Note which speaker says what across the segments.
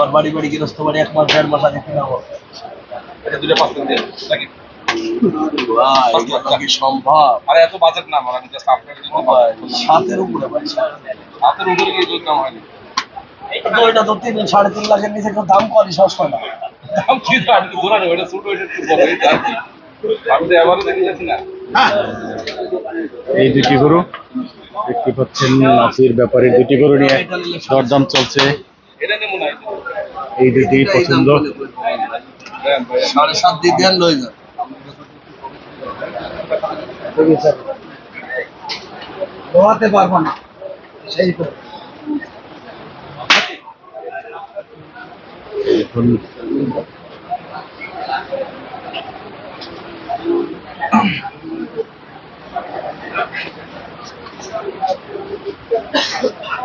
Speaker 1: আমার বাড়ি বাড়ি গৃহস্থ বাড়ি এক মাস দেড় মাস আগে কিনা হবে
Speaker 2: এটা দুটো পাঁচ দিন নাকি?
Speaker 1: ভাই এগুলো কি সম্ভব?
Speaker 2: আরে এত বাজেট না আমার আমি জাস্ট আপনার জন্য
Speaker 1: সাতের উপরে ভাই সাত।
Speaker 2: উপরে গিয়ে দাম হয়নি
Speaker 1: তো তো তিন সাড়ে তিন লাখের নিচে কেউ দাম করে সবসময় না।
Speaker 2: দাম কি তো আমি নেই ওটা ছোট ওইটা একটু বড় এই আমি তো এবারও দেখে যাচ্ছি না।
Speaker 3: এই দুটি গরু দেখতে পাচ্ছেন নাসির ব্যাপারে দুটি গরু নিয়ে দরদাম চলছে। এই দুটি পছন্দ।
Speaker 1: সাড়ে সাত দিয়ে দেন লয়ে যান। দোয়াতে পারব না। সেই তো।
Speaker 3: এখন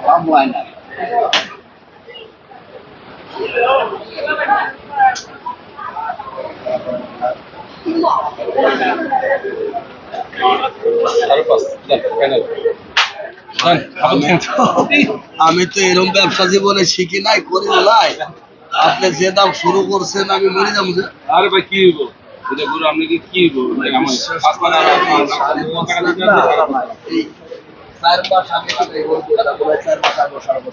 Speaker 2: দেন ফাইনাল দেন আবার দেন
Speaker 1: আমি তো এরকম ব্যবসা জীবনে শিখি নাই করি নাই। আপনি যে দাম শুরু করছেন আমি মরে যাব
Speaker 2: আরে ভাই কি হইব? আপনি কি
Speaker 1: চার মাস আগে চার মাস আগে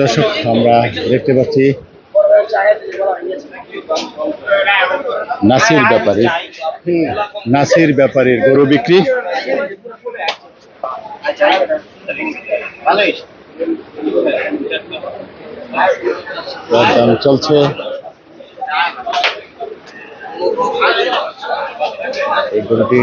Speaker 3: দর্শক আমরা দেখতে পাচ্ছি নাসির ব্যাপারী। নাসির ব্যাপারীর গরু বিক্রি। দরদাম চলছে। এই গরুটি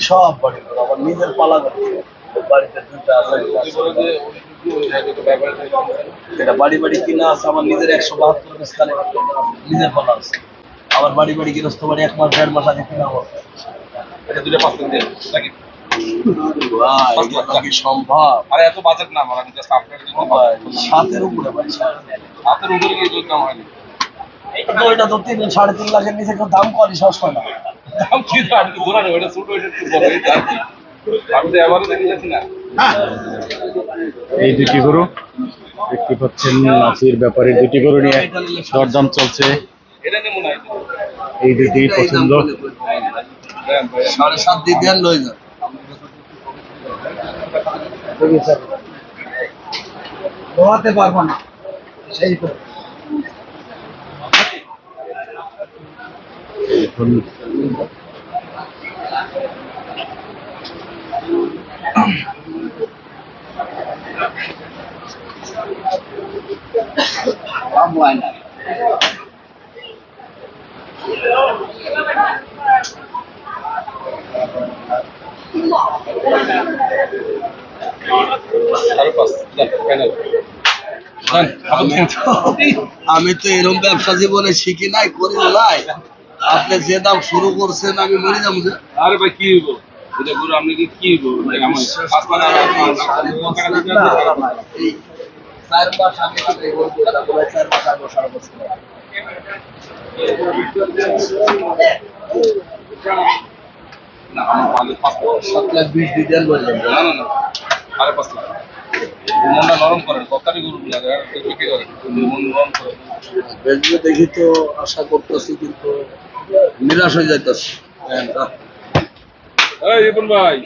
Speaker 1: সব বাড়ি আমার নিজের পালা করছে বাড়িতে দুইটা আছে। এটা বাড়ি বাড়ি কিনা আছে আমার নিজের একশো বাহাত্তর স্থানে নিজের পালা আছে। আমার বাড়ি বাড়ি গৃহস্থ বাড়ি এক মাস দেড় মাস আগে কিনা
Speaker 2: এটা পাঁচ দিন নাকি?
Speaker 1: কি সম্ভব?
Speaker 2: আরে এত বাজেট না আমার আমি জাস্ট আপনার জন্য
Speaker 1: সাতের উপরে ভাই সাত।
Speaker 2: উপরে গিয়ে দাম হয়নি।
Speaker 1: এটা তো তিন সাড়ে তিন লাখের নিচে কেউ দাম করে সবসময় না।
Speaker 2: দাম কি ছোট ওইটা একটু বড় এই
Speaker 3: দুটি গরু দেখতে পাচ্ছেন নাসির ব্যাপারে দুটি গরু নিয়ে দরদাম চলছে।
Speaker 2: এটা নেব না
Speaker 3: এই দুটি পছন্দ।
Speaker 1: সাড়ে সাত দিয়ে দেন লয়ে যান। দোয়াতে পারব না সেই তো
Speaker 3: এখন
Speaker 2: সাড়ে পাঁচ দেন ফাইনাল দেন আবার দেন
Speaker 1: আমি তো এরকম ব্যবসা জীবনে শিখি নাই, করি নাই। আপনি যে দাম শুরু করছেন, আমি মরে যাব
Speaker 2: আরে ভাই, কি গুরু আপনি কি কি
Speaker 1: বছর
Speaker 2: না? আমার ভালো পাঁচ লাখ
Speaker 1: সাত লাখ বিশ দিয়ে দেন
Speaker 2: না না না সাড়ে পাঁচ লাখ মনটা নরম করেন গরু লাগে বিক্রি করেন মন নরম করেন
Speaker 1: বেচবে দেখি তো আশা করতেছি কিন্তু নিরাশ হয়ে যাইতেছি।
Speaker 2: এই রিপন ভাই।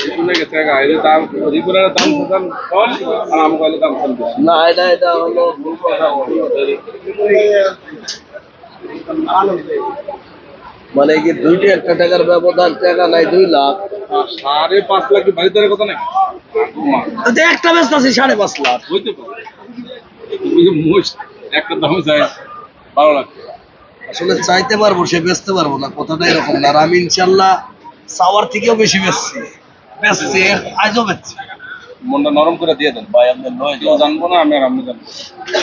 Speaker 2: রিপন গেছে দাম রিপনের দাম দাম কম আর আমার দাম বেশি।
Speaker 1: না এটা এটা হলো ভুল কথা মানে কি দুইটি একটা টাকার ব্যবধান টাকা নাই দুই লাখ?
Speaker 2: সাড়ে পাঁচ লাখ কি বাড়িতে নাকি? মা,
Speaker 1: একটা ব্যস্ত আছে সাড়ে পাঁচ লাখ।
Speaker 2: হইতে পারে। একটা দামে যায় বারো লাখ।
Speaker 1: আসলে চাইতে পারব সে বেচতে পারব না কথাটা এরকম না। আর আমি ইনশাল্লাহ চাওয়ার থেকেও বেশি বেচছি। বেচছি আজও বেচছি।
Speaker 2: মনটা নরম করে দিয়ে দেন
Speaker 1: ভাই আপনার নয়
Speaker 2: কেউ জানব না আমি আর আপনি জানব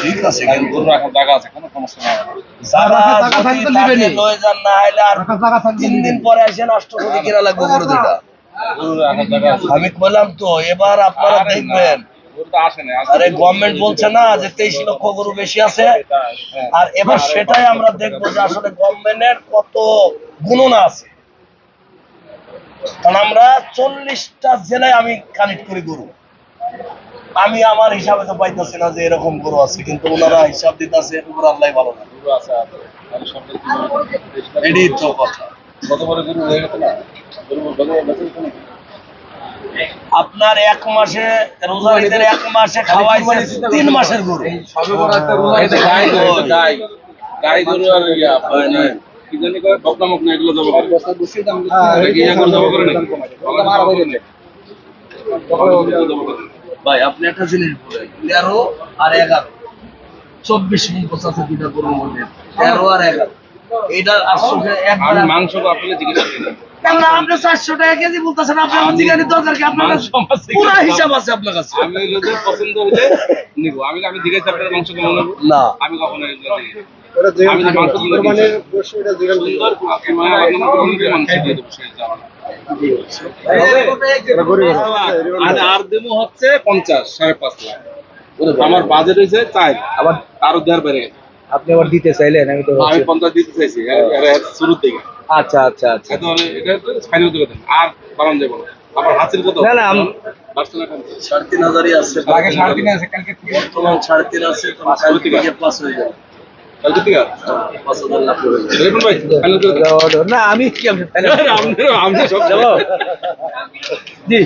Speaker 1: ঠিক আছে কিন্তু
Speaker 2: গরু রাখার জায়গা আছে কোনো সমস্যা নেই।
Speaker 1: যারা
Speaker 4: টাকা
Speaker 1: যদি
Speaker 4: থাকলে
Speaker 1: থাকে
Speaker 4: নিবেনই।
Speaker 1: লয়ে যান না হলে আর তিন দিন পরে আসেন অষ্টপতি কিনা লাগবে গরু দুটা আমি বললাম তো এবার আপনারা
Speaker 2: আরে
Speaker 1: দেখবেন।
Speaker 2: গরু তো আসে না
Speaker 1: আরে গভর্নমেন্ট বলছে না যে তেইশ লক্ষ গরু বেশি আছে। আর এবার সেটাই আমরা দেখব যে আসলে গভর্নমেন্টের কত গুণনা আছে। কারণ আমরা চল্লিশটা জেলায় আমি কানেক্ট করি গরু। আমি আমার হিসাবে তো পাইতেছি না যে এরকম গরু আছে কিন্তু ওনারা হিসাব দিতেছে ওরা আল্লাহ ভালো না
Speaker 2: গরু
Speaker 1: এটাই তো কথা।
Speaker 2: বড় গরু হয়ে গরু গরু?
Speaker 1: আপনার এক মাসে রোজার ঈদের এক মাসে খাওয়াইছে তিন মাসের গরু।
Speaker 2: এই তো গাই গরু, এই তো গাই গাই গরু আর ইয়া আপনার ওই কি জানি কয় মকনা এগুলো জবা করে। এটা কি করে জবা করে নাকি
Speaker 1: ভাই আপনি একটা জিনিস বলেন তেরো আর এগারো। চব্বিশ মিনিট পঁচাশি দুটা তেরো আর এগারো। এইটা আটশো একবার
Speaker 2: মাংস তো আপনাকে জিজ্ঞেস করি
Speaker 1: আপনি চারশো টাকা কেজি বলতেছেন আপনার
Speaker 2: আমি-
Speaker 1: জিগানি দরকার কি? আপনার কাছে পুরা হিসাব আছে আপনার কাছে।
Speaker 2: আমি হলো পছন্দ হলে নিব। আমি আমি জিজ্ঞেস আপনার মাংস কেমন
Speaker 1: না।
Speaker 2: আমি কখনো আর দেবো হচ্ছে পঞ্চাশ সাড়ে পাঁচ লাখ। আমার বাজেট হয়েছে চাই
Speaker 4: আবার
Speaker 2: আরও দেড় বেড়ে গেছে।
Speaker 4: আপনি আবার দিতে চাইলেন আমি তো
Speaker 2: আমি পঞ্চাশ দিতে চাইছি শুরুর দিকে।
Speaker 4: আচ্ছা আচ্ছা আচ্ছা।
Speaker 2: এটা ফাইনাল করে দেন আর বাড়ান যাব না। আবার হাসিল কত
Speaker 4: না, না?
Speaker 1: সাড়ে তিন হাজারই আছে।
Speaker 4: আগে সাড়ে তিন আছে কালকে থেকে।
Speaker 1: সাড়ে তিন আছে থেকে। পাঁচ হয়ে যাবে।
Speaker 4: না আমি কি জি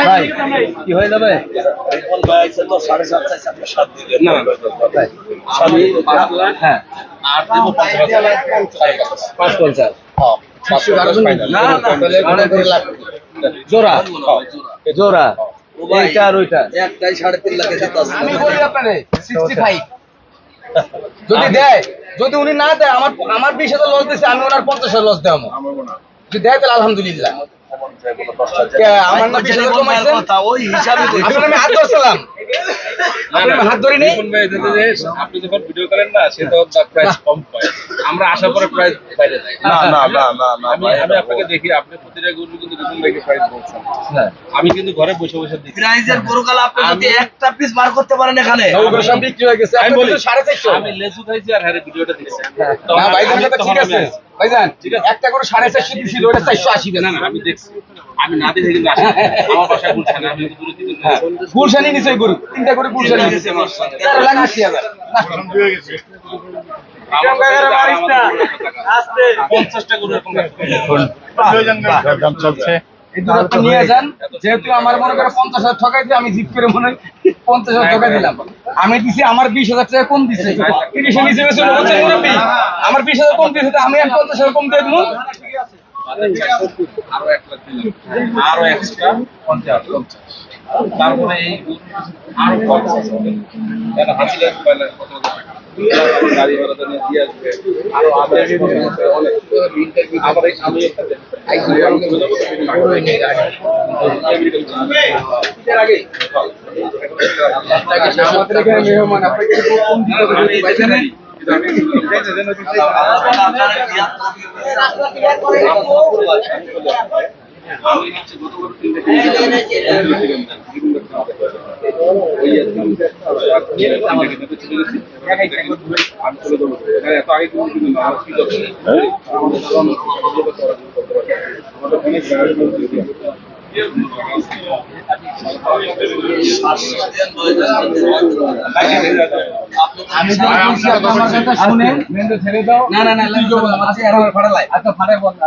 Speaker 4: ভাই কি হয়ে যাবে হ্যাঁ
Speaker 2: আর দেবো পাঁচ।
Speaker 4: পঞ্চাশ
Speaker 2: হ্যাঁ,
Speaker 4: জোড়া। জোড়া।
Speaker 1: ও ভাই,
Speaker 4: এইটা আর ওইটা?
Speaker 1: একটাই সাড়ে তিন লাখে দিতে আসবে
Speaker 5: যদি দেয় যদি উনি না দেয় আমার আমার বিশ হাজার লস দিচ্ছে আমি ওনার পঞ্চাশ হাজার লস দেবো যদি দেয় তাহলে আলহামদুলিল্লাহ। আমার না বিশ হাজার
Speaker 1: হিসাবে
Speaker 5: আমি হাত ধরছিলাম হাত ধরি নেই?
Speaker 2: রিপন ভাই এটাতে যে আপনি যখন ভিডিও করেন না সে তো প্রাইস কম পায়। আমরা আসার পরে প্রাইস বাইরে যায়।
Speaker 1: না না না না না
Speaker 2: আমি আমি আপনাকে দেখি আপনি প্রতিটা গরু কিন্তু রিপন ভাইকে প্রাইস বলছেন।
Speaker 4: হ্যাঁ
Speaker 2: আমি কিন্তু ঘরে বসে বসে দেখি।
Speaker 1: প্রাইজের গরুকাল আপনি যদি একটা পিস বার করতে পারেন এখানে।
Speaker 5: ওগুলো সব বিক্রি হয়ে গেছে
Speaker 2: আমি বলি
Speaker 5: কিন্তু সাড়ে চারশো।
Speaker 2: আমি লেজু খাইছি আর হ্যাঁ ভিডিওটা দেখছি।
Speaker 5: না ভাইজান ঠিক আছে। ভাইজান একটা করে সাড়ে চারশো ওটা চারশো আশি
Speaker 2: না না আমি দেখছি। আমি না দেখে কিন্তু আমার বাসায় গুলশান আমি কিন্তু দূরে দিকে না
Speaker 5: গুলশানি নিছে গরু। তিনটা করে তেরো লাখ আশি হাজার
Speaker 3: চলছে
Speaker 5: নিয়ে যান। যেহেতু আমার মনে করে পঞ্চাশ হাজার ঠকাইছে আমি জিপ করে মনে হয় পঞ্চাশ হাজার ঠকাই দিলাম। আমি দিছি আমার বিশ হাজার টাকা কম দিছে। তিরিশে নিচে গেছে আমার বিশ হাজার কম দিয়েছে আমি আর পঞ্চাশ হাজার কম দিয়ে দেবো।
Speaker 2: আরও এক লাখ দিলাম। আরও এক্সট্রা পঞ্চাশ পঞ্চাশ। তারপরে এই আরও পঞ্চাশ হবে কেন হাসিলে পয়লা কত গাড়ি ভাড়া নিয়ে দিয়ে আসবে। আরও আবার আমি
Speaker 5: আমাদের এখানে মেহমান আপনাকে কম দিতে হবে
Speaker 2: আমি
Speaker 5: পাইছেন
Speaker 2: আমি হচ্ছে গতবার তিনটে আমি চলে যাব এত আগে কিন্তু কিন্তু না আমার কি দরকার আমাদের তো আমাদের অনেক
Speaker 5: আমি যে বলছি আপনি আমার কথা শুনেন মেন্দে ছেড়ে দাও না না না আচ্ছা ফাড়াই বল না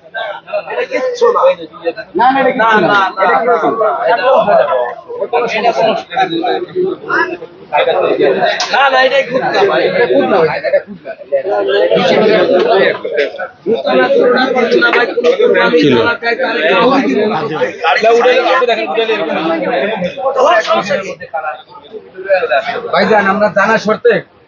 Speaker 5: না।
Speaker 1: না এটাই খুব না ভাই।
Speaker 5: এটা খুব না এটা খুব না। ভাইজান আমরা জানা শর্তে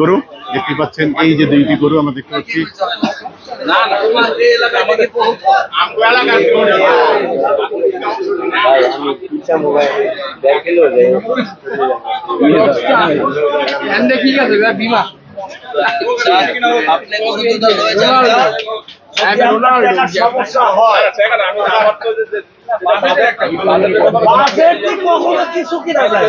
Speaker 5: গরু
Speaker 3: দেখতে পাচ্ছেন এই যে দুইটি গরু আমরা দেখতে পাচ্ছি।
Speaker 5: ঠিক আছে বিমা
Speaker 1: হয় কিছু কিনা যায়?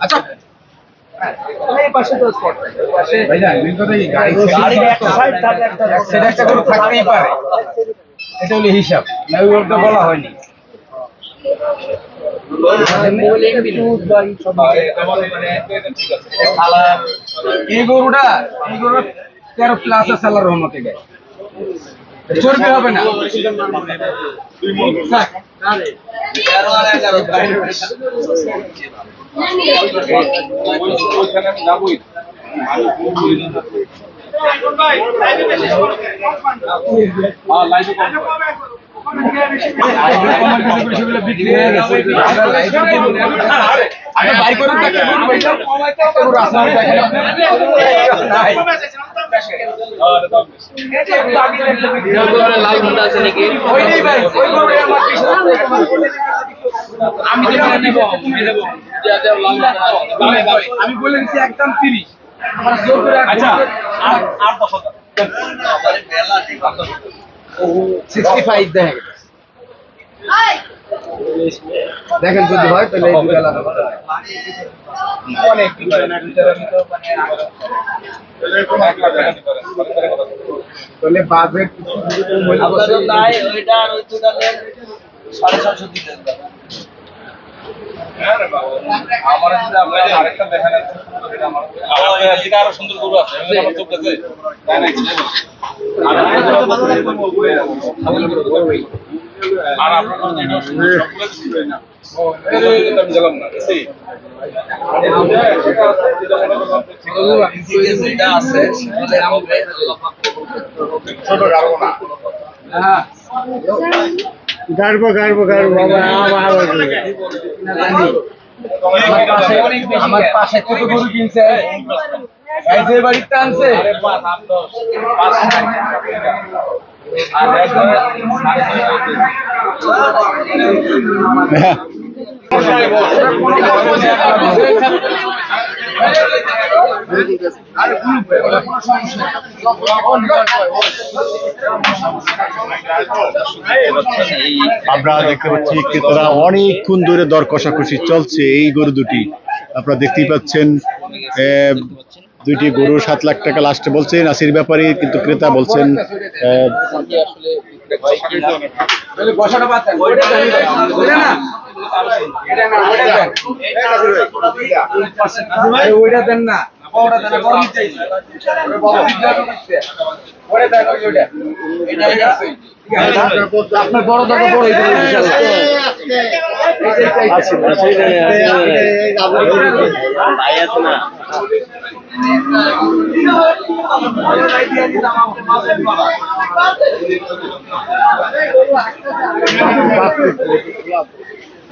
Speaker 5: আচ্ছা। এটা হলো হিসাব। বলা হয়নি। এই গরুটা এই গরু তেরো প্লাস আছে আল্লাহর রহমতে গায়ে চর্বি হবে না। থাক। আমি হাজার। আমি বলে দিচ্ছি একদম তিরিশ আমার জোর করে আচ্ছা সিক্সটি ফাইভ দেখেন দেখেন যদি হয় তাহলে এই দুটো আলাদা কথা। অনেক তাহলে বাজেট
Speaker 1: আপনারও নাই ওইটা আর ওই দুটা নেন সাড়ে ছশো দিতেন
Speaker 2: আমার যদি আপনার আরেকটা দেখেন আমার এদিকে আরও সুন্দর গরু আছে। আমার চোখ আছে তাই না আর আপনার গেলাম না ছোট রাখব না
Speaker 5: হ্যাঁ
Speaker 3: গাড়বো গাড়বো গাড়বো।
Speaker 5: আমার পাশে আমার পাশে কত গরু কিনছে? এই যে টানছে আনছে।
Speaker 3: আমরা দেখতে পাচ্ছি ক্রেতারা অনেকক্ষণ ধরে দর কষাকষি চলছে এই গরু দুটি। আপনারা দেখতেই পাচ্ছেন দুইটি গরু সাত লাখ টাকা লাস্টে বলছে নাসির ব্যাপারে কিন্তু ক্রেতা বলছেন আহ,
Speaker 5: ওইটা দেন না আপনার বড় দাদা বড় হইতে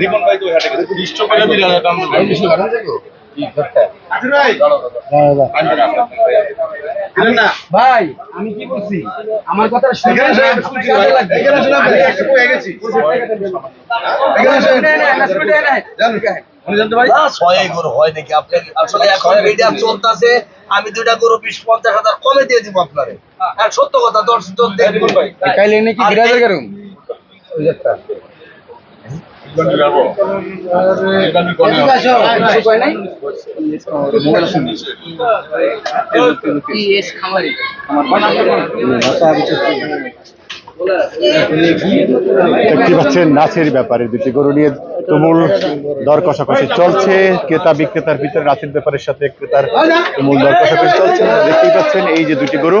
Speaker 2: রিপন ভাই তো ওখানে গেছে। বিষ্ট করে দিলে
Speaker 5: ভাই আমি কি বলছি আমার কথা
Speaker 1: হয় আমি দুইটা গরু বিশ পঞ্চাশ হাজার কমে দিয়ে দিব আপনারে। আর সত্য কথা দর্শক দেখবেন ভাই
Speaker 5: কাইলে নাকি বিরাজের কারণ
Speaker 3: দেখতে পাচ্ছেন নাচের ব্যাপারে দুটি গরু নিয়ে তুমুল দর কষাকষি চলছে। ক্রেতা বিক্রেতার ভিতরে নাচের ব্যাপারের সাথে ক্রেতার তুমুল দর কষাকষি চলছে। দেখতেই পাচ্ছেন এই যে দুটি গরু।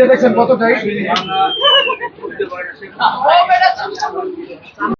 Speaker 5: দেখছেন কত টাইট